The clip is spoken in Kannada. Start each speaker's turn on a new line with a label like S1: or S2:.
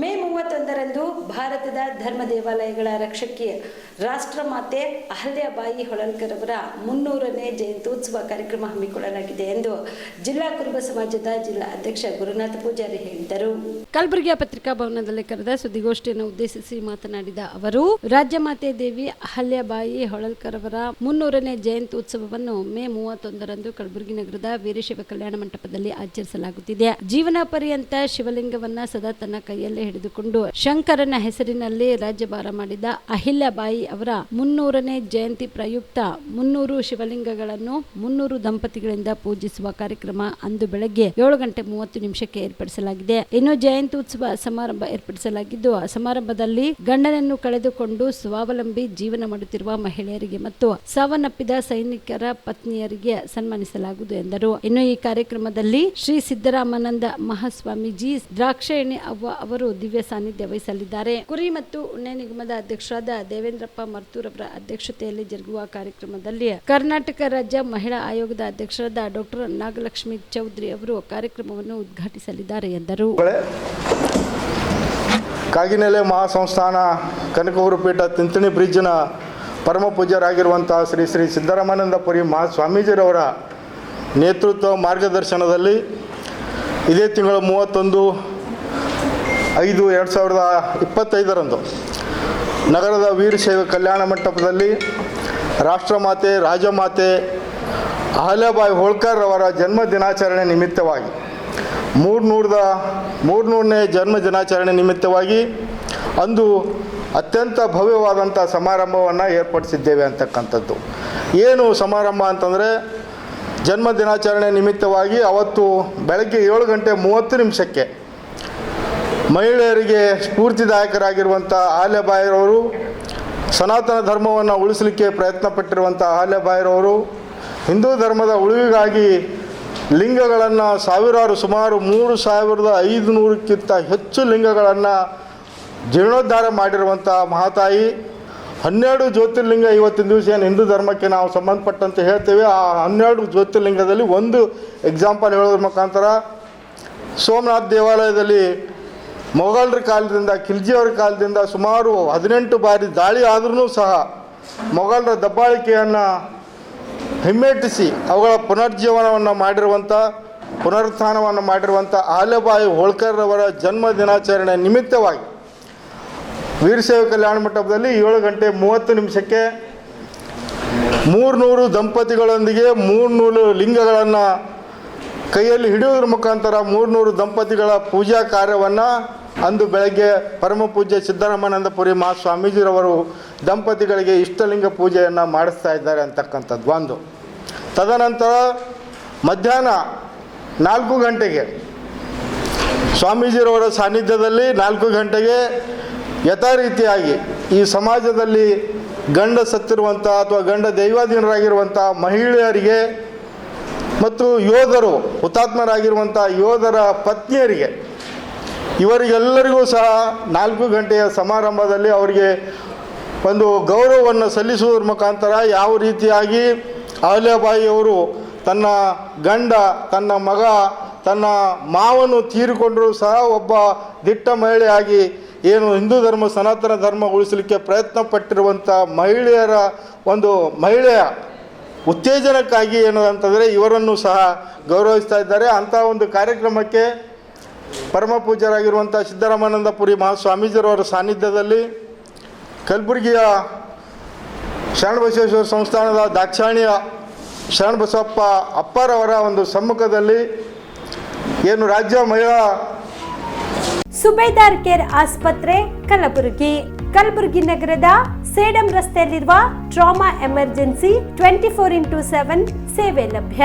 S1: ಮೇ ಮೂವತ್ತೊಂದರಂದು ಭಾರತದ ಧರ್ಮ ದೇವಾಲಯಗಳ ರಕ್ಷಕಿ ರಾಷ್ಟ್ರಮಾತೆ ಅಹಲ್ಯಾಬಾಯಿ ಹೊಳಲ್ಕರ್ ಅವರ ಮುನ್ನೂರನೇ ಜಯಂತ್ಯೋತ್ಸವ ಕಾರ್ಯಕ್ರಮ ಹಮ್ಮಿಕೊಳ್ಳಲಾಗಿದೆ ಎಂದು ಜಿಲ್ಲಾ ಕುರುಬ ಸಮಾಜದ ಜಿಲ್ಲಾ ಅಧ್ಯಕ್ಷ ಗುರುನಾಥ ಪೂಜಾರಿ ಹೇಳಿದರು. ಕಲಬುರಗಿಯ ಪತ್ರಿಕಾ ಭವನದಲ್ಲಿ ಕರೆದ ಸುದ್ದಿಗೋಷ್ಠಿಯನ್ನು ಉದ್ದೇಶಿಸಿ ಮಾತನಾಡಿದ ಅವರು, ರಾಜ್ಯ ಮಾತೆ ದೇವಿ ಅಹಲ್ಯಾಬಾಯಿ ಹೊಳಲ್ಕರ್ ಅವರ ಮುನ್ನೂರನೇ ಜಯಂತಿ ಉತ್ಸವವನ್ನು ಮೇ ಮೂವತ್ತೊಂದರಂದು ಕಲಬುರಗಿ ನಗರದ ವೀರಶೈವ ಕಲ್ಯಾಣ ಮಂಟಪದಲ್ಲಿ ಆಚರಿಸಲಾಗುತ್ತಿದೆ. ಜೀವನ ಪರ್ಯಂತ ಶಿವಲಿಂಗವನ್ನ ಸದಾ ತನ್ನ ಕೈಯಲ್ಲೇ ಹಿಡಿದುಕೊಂಡು ಶಂಕರನ ಹೆಸರಿನಲ್ಲಿ ರಾಜ್ಯಭಾರ ಮಾಡಿದ ಅಹಿಲ್ಯಾಬಾಯಿ ಅವರ ಮುನ್ನೂರನೇ ಜಯಂತಿ ಪ್ರಯುಕ್ತ ಮುನ್ನೂರು ಶಿವಲಿಂಗಗಳನ್ನು ಮುನ್ನೂರು ದಂಪತಿಗಳಿಂದ ಪೂಜಿಸುವ ಕಾರ್ಯಕ್ರಮ ಅಂದು ಬೆಳಗ್ಗೆ ಏಳು ಗಂಟೆ ಮೂವತ್ತು ನಿಮಿಷಕ್ಕೆ ಏರ್ಪಡಿಸಲಾಗಿದೆ. ಇನ್ನು ಜಯಂತಿ ಉತ್ಸವ ಸಮಾರಂಭ ಏರ್ಪಡಿಸಲಾಗಿದ್ದು ಸಮಾರಂಭದಲ್ಲಿ ಗಂಡನನ್ನು ಕಳೆದುಕೊಂಡು ಸ್ವಾವಲಂಬಿ ಜೀವನ ಮಾಡುತ್ತಿರುವ ಮಹಿಳೆಯರಿಗೆ ಮತ್ತು ಸಾವನ್ನಪ್ಪಿದ ಸೈನಿಕರ ಪತ್ನಿಯರಿಗೆ ಸನ್ಮಾನಿಸಲಾಗುವುದು ಎಂದರು. ಇನ್ನು ಈ ಕಾರ್ಯಕ್ರಮದಲ್ಲಿ ಶ್ರೀ ಸಿದ್ದರಾಮಾನಂದ ಮಹಾಸ್ವಾಮೀಜಿ, ದ್ರಾಕ್ಷಾಯಣಿ ಅವ್ವ ಅವರು ದಿವ್ಯ ಸಾನ್ನಿಧ್ಯ ವಹಿಸಲಿದ್ದಾರೆ. ಕುರಿ ಮತ್ತು ಉಣ್ಣೆ ನಿಗಮದ ಅಧ್ಯಕ್ಷರಾದ ದೇವೇಂದ್ರಪ್ಪ ಮರ್ತೂರ್ ಅವರ ಅಧ್ಯಕ್ಷತೆಯಲ್ಲಿ ಜರುಗುವ ಕಾರ್ಯಕ್ರಮದಲ್ಲಿ ಕರ್ನಾಟಕ ರಾಜ್ಯ ಮಹಿಳಾ ಆಯೋಗದ ಅಧ್ಯಕ್ಷರಾದ ಡಾಕ್ಟರ್ ನಾಗಲಕ್ಷ್ಮಿ ಚೌಧರಿ ಅವರು ಕಾರ್ಯಕ್ರಮವನ್ನು ಉದ್ಘಾಟಿಸಲಿದ್ದಾರೆ ಎಂದರು.
S2: ಕಾಗಿನೆಲೆ ಮಹಾಸಂಸ್ಥಾನ ಕನಕಗುರು ಪೀಠ ತಿಂತಣಿ ಬ್ರಿಡ್ಜ್ನ ಪರಮ ಪೂಜ್ಯರಾಗಿರುವಂತಹ ಶ್ರೀ ಶ್ರೀ ಸಿದ್ದರಾಮಾನಂದಪುರಿ ಮಹಾ ಸ್ವಾಮೀಜಿರವರ ನೇತೃತ್ವ ಮಾರ್ಗದರ್ಶನದಲ್ಲಿ ಇದೇ ತಿಂಗಳ ಮೂವತ್ತೊಂದು ಐದು ಎರಡು ಸಾವಿರದ ಇಪ್ಪತ್ತೈದರಂದು ನಗರದ ವೀರಶೈವ ಕಲ್ಯಾಣ ಮಂಟಪದಲ್ಲಿ ರಾಷ್ಟ್ರಮಾತೆ, ರಾಜಮಾತೆ ಅಹಲ್ಯಾಬಾಯಿ ಹೋಳ್ಕರ್ ಅವರ ಜನ್ಮ ದಿನಾಚರಣೆ ನಿಮಿತ್ತವಾಗಿ ಮೂರ್ನೂರದ, ಮೂರ್ನೂರನೇ ಜನ್ಮ ದಿನಾಚರಣೆ ನಿಮಿತ್ತವಾಗಿ ಅಂದು ಅತ್ಯಂತ ಭವ್ಯವಾದಂಥ ಸಮಾರಂಭವನ್ನು ಏರ್ಪಡಿಸಿದ್ದೇವೆ ಅಂತಕ್ಕಂಥದ್ದು. ಏನು ಸಮಾರಂಭ ಅಂತಂದರೆ ಜನ್ಮ ದಿನಾಚರಣೆ ನಿಮಿತ್ತವಾಗಿ ಅವತ್ತು ಬೆಳಗ್ಗೆ ಏಳು ಗಂಟೆ ಮೂವತ್ತು ನಿಮಿಷಕ್ಕೆ ಮಹಿಳೆಯರಿಗೆ ಸ್ಫೂರ್ತಿದಾಯಕರಾಗಿರುವಂಥ ಆಲ್ಯಬಾಯಿರವರು ಸನಾತನ ಧರ್ಮವನ್ನು ಉಳಿಸಲಿಕ್ಕೆ ಪ್ರಯತ್ನ ಪಟ್ಟಿರುವಂಥ ಆಲ್ಯಬಾಯಿರವರು ಹಿಂದೂ ಧರ್ಮದ ಉಳಿವಿಗಾಗಿ ಲಿಂಗಗಳನ್ನು ಸಾವಿರಾರು ಸುಮಾರು ಮೂರು ಸಾವಿರದ ಐದು ನೂರಕ್ಕಿಂತ ಹೆಚ್ಚು ಲಿಂಗಗಳನ್ನು ಜೀರ್ಣೋದ್ಧಾರ ಮಾಡಿರುವಂಥ ಮಹಾತಾಯಿ. ಹನ್ನೆರಡು ಜ್ಯೋತಿರ್ಲಿಂಗ ಇವತ್ತಿನ ದಿವಸ ಏನು ಹಿಂದೂ ಧರ್ಮಕ್ಕೆ ನಾವು ಸಂಬಂಧಪಟ್ಟಂತೆ ಹೇಳ್ತೇವೆ, ಆ ಹನ್ನೆರಡು ಜ್ಯೋತಿರ್ಲಿಂಗದಲ್ಲಿ ಒಂದು ಎಕ್ಸಾಂಪಲ್ ಹೇಳೋದ್ರ ಮುಖಾಂತರ ಸೋಮನಾಥ್ ದೇವಾಲಯದಲ್ಲಿ ಮೊಘಲರ ಕಾಲದಿಂದ, ಖಿಲ್ಜಿಯವರ ಕಾಲದಿಂದ ಸುಮಾರು ಹದಿನೆಂಟು ಬಾರಿ ದಾಳಿ ಆದ್ರೂ ಸಹ ಮೊಘಲರ ದಬ್ಬಾಳಿಕೆಯನ್ನು ಹಿಮ್ಮೆಟ್ಟಿಸಿ ಅವುಗಳ ಪುನರ್ಜೀವನವನ್ನು ಮಾಡಿರುವಂಥ ಪುನರುತ್ಥಾನವನ್ನು ಮಾಡಿರುವಂಥ ಆಲೆಬಾಯಿ ಹೋಳ್ಕರ್ ಅವರ ಜನ್ಮ ದಿನಾಚರಣೆ ನಿಮಿತ್ತವಾಗಿ ವೀರಶೈವ ಕಲ್ಯಾಣ ಮಂಟಪದಲ್ಲಿ ಏಳು ಗಂಟೆ ಮೂವತ್ತು ನಿಮಿಷಕ್ಕೆ ಮೂರ್ನೂರು ದಂಪತಿಗಳೊಂದಿಗೆ ಮೂರ್ನೂರು ಲಿಂಗಗಳನ್ನು ಕೈಯಲ್ಲಿ ಹಿಡಿಯೋದ್ರ ಮುಖಾಂತರ ಮೂರ್ನೂರು ದಂಪತಿಗಳ ಪೂಜಾ ಕಾರ್ಯವನ್ನು ಅಂದು ಬೆಳಗ್ಗೆ ಪರಮ ಪೂಜ್ಯ ಸಿದ್ದರಾಮಾನಂದಪುರಿ ಮಾ ಸ್ವಾಮೀಜಿರವರು ದಂಪತಿಗಳಿಗೆ ಇಷ್ಟಲಿಂಗ ಪೂಜೆಯನ್ನು ಮಾಡಿಸ್ತಾ ಇದ್ದಾರೆ ಅಂತಕ್ಕಂಥದ್ದು ಒಂದು. ತದನಂತರ ಮಧ್ಯಾಹ್ನ ನಾಲ್ಕು ಗಂಟೆಗೆ ಸ್ವಾಮೀಜಿರವರ ಸಾನ್ನಿಧ್ಯದಲ್ಲಿ ನಾಲ್ಕು ಗಂಟೆಗೆ ಯಥಾ ರೀತಿಯಾಗಿ ಈ ಸಮಾಜದಲ್ಲಿ ಗಂಡ ಸತ್ತಿರುವಂಥ ಅಥವಾ ಗಂಡ ದೈವಾಧೀನರಾಗಿರುವಂಥ ಮಹಿಳೆಯರಿಗೆ ಮತ್ತು ಯೋಧರು ಹುತಾತ್ಮರಾಗಿರುವಂಥ ಯೋಧರ ಪತ್ನಿಯರಿಗೆ ಇವರಿಗೆಲ್ಲರಿಗೂ ಸಹ ನಾಲ್ಕು ಗಂಟೆಯ ಸಮಾರಂಭದಲ್ಲಿ ಅವರಿಗೆ ಒಂದು ಗೌರವವನ್ನು ಸಲ್ಲಿಸುವುದರ ಮುಖಾಂತರ ಯಾವ ರೀತಿಯಾಗಿ ಅಹಲ್ಯಬಾಯಿಯವರು ತನ್ನ ಗಂಡ, ತನ್ನ ಮಗ, ತನ್ನ ಮಾವನ್ನು ತೀರಿಕೊಂಡರೂ ಸಹ ಒಬ್ಬ ದಿಟ್ಟ ಮಹಿಳೆಯಾಗಿ ಏನು ಹಿಂದೂ ಧರ್ಮ, ಸನಾತನ ಧರ್ಮ ಉಳಿಸಲಿಕ್ಕೆ ಪ್ರಯತ್ನ ಪಟ್ಟಿರುವಂಥ ಮಹಿಳೆಯರ ಒಂದು ಮಹಿಳೆಯ ಉತ್ತೇಜನಕ್ಕಾಗಿ ಏನು ಅಂತಂದರೆ ಇವರನ್ನು ಸಹ ಗೌರವಿಸ್ತಾ ಇದ್ದಾರೆ. ಅಂಥ ಒಂದು ಕಾರ್ಯಕ್ರಮಕ್ಕೆ ಪರಮ ಪೂಜ್ಯರಾಗಿರುವಂಥ ಸಿದ್ದರಾಮಾನಂದಪುರಿ ಮಹಾಸ್ವಾಮೀಜಿಯವರ ಸಾನ್ನಿಧ್ಯದಲ್ಲಿ ಕಲಬುರಗಿಯ ಶರಣಬಸವೇಶ್ವರ ಸಂಸ್ಥಾನದ ದಾಕ್ಷಾಣಿಯ ಶರಣಬಸವಪ್ಪ ಅಪ್ಪರವರ ಒಂದು ಸಮ್ಮುಖದಲ್ಲಿ ಏನು ರಾಜ್ಯ ಮಹಿಳಾ
S3: ಸುಬೇದಾರ್ ಕೇರ್ ಆಸ್ಪತ್ರೆ, ಕಲಬುರಗಿ. ಕಲಬುರಗಿ ನಗರದ ಸೇಡಂ ರಸ್ತೆಯಲ್ಲಿರುವ trauma emergency twenty four into seven ಸೇವೆ ಲಭ್ಯ.